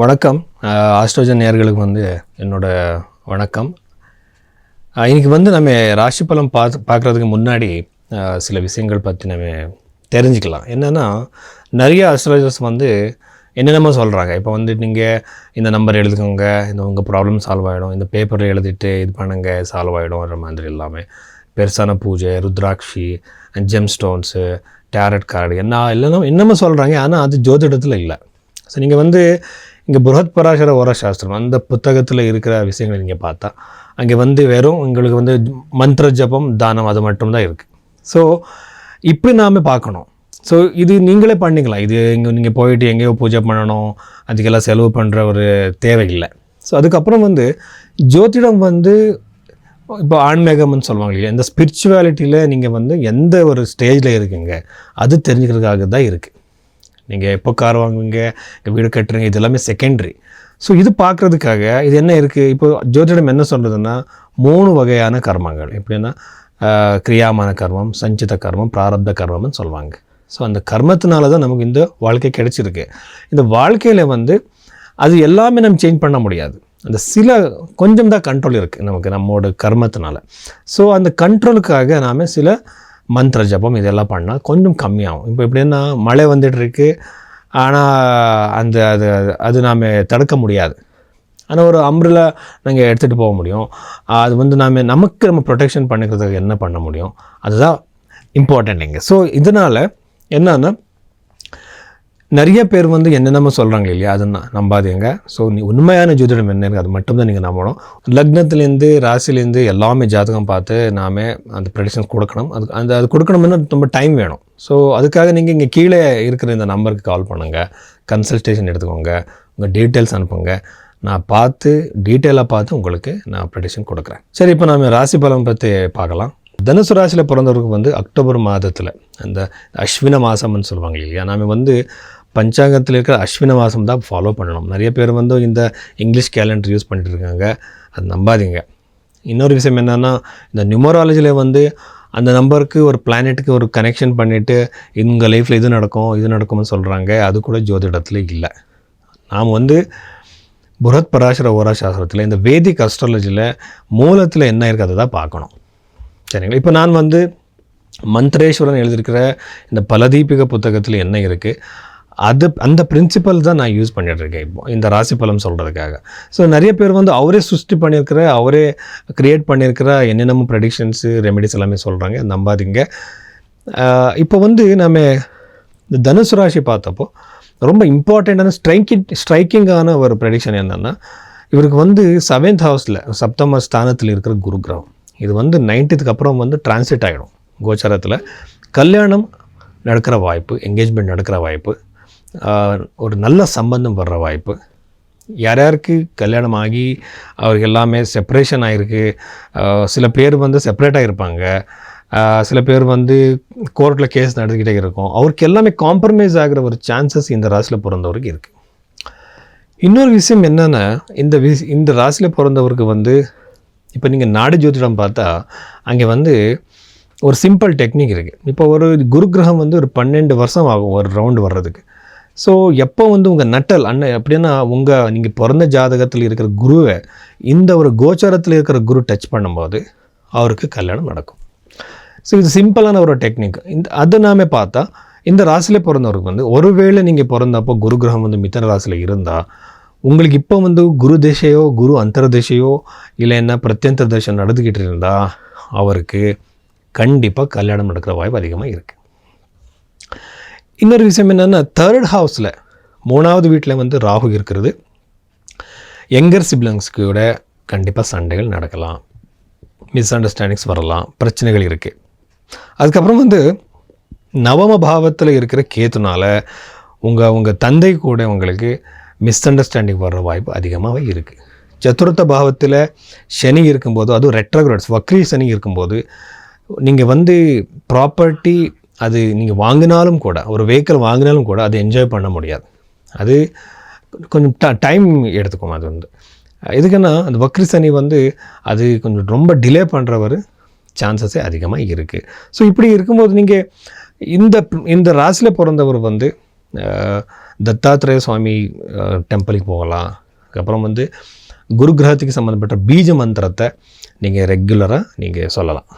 வணக்கம். ஆஸ்ட்ரோஜன் நேர்களுக்கு வந்து என்னோட வணக்கம். இன்றைக்கி வந்து நம்ம ராசி பலம் பார்த்து பார்க்குறதுக்கு முன்னாடி சில விஷயங்கள் பற்றி நம்ம தெரிஞ்சுக்கலாம். என்னென்னா நிறைய ஆஸ்ட்ராலஜர்ஸ் வந்து என்னென்னமோ சொல்கிறாங்க இப்போ வந்து நீங்கள் இந்த நம்பர் எழுதுக்கோங்க இந்த உங்கள் ப்ராப்ளம் சால்வ் ஆகிடும் இந்த பேப்பரில் எழுதிட்டு இது பண்ணுங்க சால்வ் ஆகிடும்ன்ற மாதிரி எல்லாமே. பெருசான puja rudraksha gem stones tarot card என்ன இல்லைன்னா என்னமோ சொல்கிறாங்க ஆனால் அது ஜோதிடத்தில் இல்லை. ஸோ நீங்கள் வந்து இங்கே புரஹத் பராசர ஓர சாஸ்திரம் அந்த புத்தகத்தில் இருக்கிற விஷயங்களை நீங்கள் பார்த்தா அங்கே வந்து வெறும் எங்களுக்கு வந்து மந்திர ஜபம் தானம் அது மட்டும்தான் இருக்குது ஸோ இப்படி நாம் பார்க்கணும். ஸோ இது நீங்களே பண்ணிக்கலாம். இது இங்கே நீங்கள் போயிட்டு எங்கேயோ பூஜை பண்ணணும் அதுக்கெல்லாம் செலவு பண்ணுற ஒரு தேவையில்லை. ஸோ அதுக்கப்புறம் வந்து ஜோதிடம் வந்து இப்போ ஆன்மீகம்னு சொல்லுவாங்க இல்லையா இந்த ஸ்பிரிச்சுவாலிட்டியில் நீங்கள் வந்து எந்த ஒரு ஸ்டேஜில் இருக்கீங்க அது தெரிஞ்சுக்கிறதுக்காக தான் இருக்குது நீங்கள் எப்போ கார் வாங்குவீங்க? இங்கே வீடு கட்டுறீங்க இது எல்லாமே செகண்டரி ஸோ இது பார்க்குறதுக்காக இது என்ன இருக்குது இப்போ ஜோதிடம் என்ன சொல்கிறதுன்னா மூணு வகையான கர்மங்கள். எப்படின்னா கிரியாமான கர்மம் சஞ்சித கர்மம் பிராரப்த கர்மம்னு சொல்லுவாங்க ஸோ அந்த கர்மத்தினால தான் நமக்கு இந்த வாழ்க்கை கிடைச்சிருக்கு. இந்த வாழ்க்கையில் வந்து அது எல்லாமே நம்ம சேஞ்ச் பண்ண முடியாது. அந்த சில கொஞ்சம் தான் கண்ட்ரோல் இருக்குது நமக்கு நம்மளோட கர்மத்தினால. ஸோ அந்த கண்ட்ரோலுக்காக நாம் சில மந்திர ஜபம் இதெல்லாம் பண்ணால் கொஞ்சம் கம்மியாகும். இப்போ எப்படின்னா மழை வந்துட்டு இருக்கு ஆனால் அந்த அது அது- நாம் தடுக்க முடியாது. ஆனால் ஒரு அம்ரில் நாங்கள் எடுத்துகிட்டு போக முடியும். அது வந்து நாம் நமக்கு நம்ம ப்ரொடெக்ஷன் பண்ணிக்கிறதுக்கு என்ன பண்ண முடியும்? அதுதான் இம்பார்ட்டண்ட் இங்கே. ஸோ இதனால் என்னன்னா நிறைய பேர் வந்து என்னென்னமோ சொல்கிறாங்க இல்லையா? அதை நம்பாதீங்க. ஸோ நீ உண்மையான ஜோதிடம் என்னங்க அது மட்டும்தான் நீங்கள் நம்பணும். லக்னத்துலேருந்து ராசிலேருந்து எல்லாமே ஜாதகம் பார்த்து நாம அந்த ப்ரெடிஷன்ஸ் கொடுக்கணும். அது அந்த அது கொடுக்கணும்னா ரொம்ப டைம் வேணும். ஸோ அதுக்காக நீங்கள் இங்கே கீழே இருக்கிற இந்த நம்பருக்கு கால் பண்ணுங்கள் கன்சல்டேஷன் எடுத்துக்கோங்க. உங்கள் டீட்டெயில்ஸ் அனுப்புங்க. நான் பார்த்து டீட்டெயிலாக பார்த்து உங்களுக்கு நான் ப்ரெடிஷன் கொடுக்குறேன். சரி இப்போ நம்ம ராசி பலம் பற்றி பார்க்கலாம். தனுசு ராசியில் பிறந்தவருக்கு வந்து அக்டோபர் மாதத்தில் அந்த அஸ்வின மாதம்னு சொல்லுவாங்க இல்லையா? நாம வந்து பஞ்சாங்கத்தில் இருக்கிற அஸ்வின மாதம் தான் ஃபாலோ பண்ணணும். நிறைய பேர் வந்து இந்த இங்கிலீஷ் கேலண்டர் யூஸ் பண்ணிட்டு இருக்காங்க அது நம்பாதீங்க. இன்னொரு விஷயம் என்னென்னா இந்த நியூமராலஜியில் வந்து அந்த நம்பருக்கு ஒரு பிளானெட்டுக்கு ஒரு கனெக்ஷன் பண்ணிவிட்டு உங்கள் லைஃப்பில் இது நடக்கும் இது நடக்கும்னு சொல்கிறாங்க அது கூட ஜோதிடத்தில் இல்லை. நாம் வந்து புரத் பராசர ஓரா சாஸ்திரத்தில் இந்த வேதிக் அஸ்ட்ராலஜியில் மூலத்தில் என்ன இருக்குது அதை தான் பார்க்கணும். சரிங்களா? இப்போ நான் வந்து மந்த்ரேஸ்வரன் எழுதியிருக்கிற இந்த பலதீபிக புத்தகத்தில் என்ன இருக்குது அது அந்த பிரின்சிபல் தான் நான் யூஸ் பண்ணிட்டு இருக்கேன் இப்போ இந்த ராசி பலம் சொல்கிறதுக்காக ஸோ நிறைய பேர் வந்து அவரே சுஷ்டி பண்ணியிருக்கிற அவரே க்ரியேட் பண்ணியிருக்கிற என்னென்னமோ ப்ரெடிக்ஷன்ஸு ரெமெடிஸ் எல்லாமே சொல்கிறாங்க நம்பாதீங்க. இப்போ வந்து நம்ம இந்த தனுசு ராசி பார்த்தப்போ ரொம்ப இம்பார்ட்டண்ட்டான ஸ்ட்ரைக்கிங் ஸ்ட்ரைக்கிங்கான ஒரு ப்ரெடிக்ஷன் என்னென்னா இவருக்கு வந்து செவன்த் ஹவுஸில் சப்தம ஸ்தானத்தில் இருக்கிற குரு கிரகம். இது வந்து நைன்டீத்துக்கு அப்புறம் வந்து டிரான்சிட் ஆகிடும் கோச்சாரத்தில் கல்யாணம் நடக்கிற வாய்ப்பு என்கேஜ்மெண்ட் நடக்கிற வாய்ப்பு ஒரு நல்ல சம்பந்தம் வர்ற வாய்ப்பு. யார் யாருக்கு கல்யாணம் ஆகி அவருக்கு எல்லாமே செப்பரேஷன் ஆகிருக்கு சில பேர் வந்து செப்பரேட்டாக இருப்பாங்க சில பேர் வந்து கோர்ட்டில் கேஸ் நடந்துக்கிட்டே இருக்கும். அவருக்கு எல்லாமே காம்ப்ரமைஸ் ஆகிற ஒரு சான்சஸ் இந்த ராசியில் பிறந்தவருக்கு இருக்குது இன்னொரு விஷயம் என்னென்னா இந்த விஷ் இந்த ராசியில் பிறந்தவருக்கு வந்து இப்போ நீங்கள் நாடு ஜோதிடம் பார்த்தா அங்கே வந்து ஒரு சிம்பிள் டெக்னிக் இருக்குது இப்போ ஒரு குரு கிரகம் வந்து ஒரு பன்னெண்டு வருஷம் ஆகும் ஒரு ரவுண்டு வர்றதுக்கு. ஸோ எப்போ வந்து உங்கள் நட்டல் அண்ணன் எப்படின்னா உங்கள் நீங்கள் பிறந்த ஜாதகத்தில் இருக்கிற குருவை இந்த ஒரு கோச்சாரத்தில் இருக்கிற குரு டச் பண்ணும்போது அவருக்கு கல்யாணம் நடக்கும். ஸோ இது சிம்பிளான ஒரு டெக்னிக் இந்த அதை நாம பார்த்தா இந்த ராசியில் பிறந்தவருக்கு வந்து ஒருவேளை நீங்கள் பிறந்தப்போ குரு கிரகம் வந்து மித்தன ராசியில் இருந்தால் உங்களுக்கு இப்போ வந்து குரு திசையோ குரு அந்தர திசையோ இல்லை என்ன பிரத்யந்தர தசை நடந்துக்கிட்டு இருந்தால் அவருக்கு கண்டிப்பாக கல்யாணம் நடக்கிற வாய்ப்பு அதிகமாக இருக்குது இன்னொரு விஷயம் என்னென்னா தேர்ட் ஹவுஸில் மூணாவது வீட்டில் வந்து ராகு இருக்கிறது. எங்கர் சிப்ளங்ஸ்க்கு கூட கண்டிப்பாக சண்டைகள் நடக்கலாம். மிஸ் அண்டர்ஸ்டாண்டிங்ஸ் வரலாம். பிரச்சனைகள் இருக்குது அதுக்கப்புறம் வந்து நவம பாவத்தில் இருக்கிற கேத்துனால உங்கள் உங்கள் தந்தை கூட உங்களுக்கு மிஸ் அண்டர்ஸ்டாண்டிங் வர்ற வாய்ப்பு அதிகமாகவே இருக்குது சதுர்த்த பாவத்தில் சனி இருக்கும்போது அதுவும் ரெட்ரோகிரட்ஸ் வக்ரி சனி இருக்கும்போது நீங்கள் வந்து ப்ராப்பர்ட்டி அது நீங்கள் வாங்கினாலும் கூட ஒரு வெஹிக்கிள் வாங்கினாலும் கூட அது என்ஜாய் பண்ண முடியாது. அது கொஞ்சம் ட டைம் எடுத்துக்கும் அது வந்து. எதுக்குன்னா அந்த வக்ரி சனி வந்து அது கொஞ்சம் ரொம்ப டிலே பண்ணுற ஒரு சான்சஸே அதிகமாக இருக்குது ஸோ இப்படி இருக்கும்போது நீங்கள் இந்த இந்த ராசியில் பிறந்தவர் வந்து தத்தாத்திரேய சுவாமி டெம்பிளுக்கு போகலாம். அதுக்கப்புறம் வந்து குரு கிரகத்துக்கு சம்மந்தப்பட்ட பீஜ மந்திரத்தை நீங்கள் ரெகுலராக நீங்கள் சொல்லலாம்.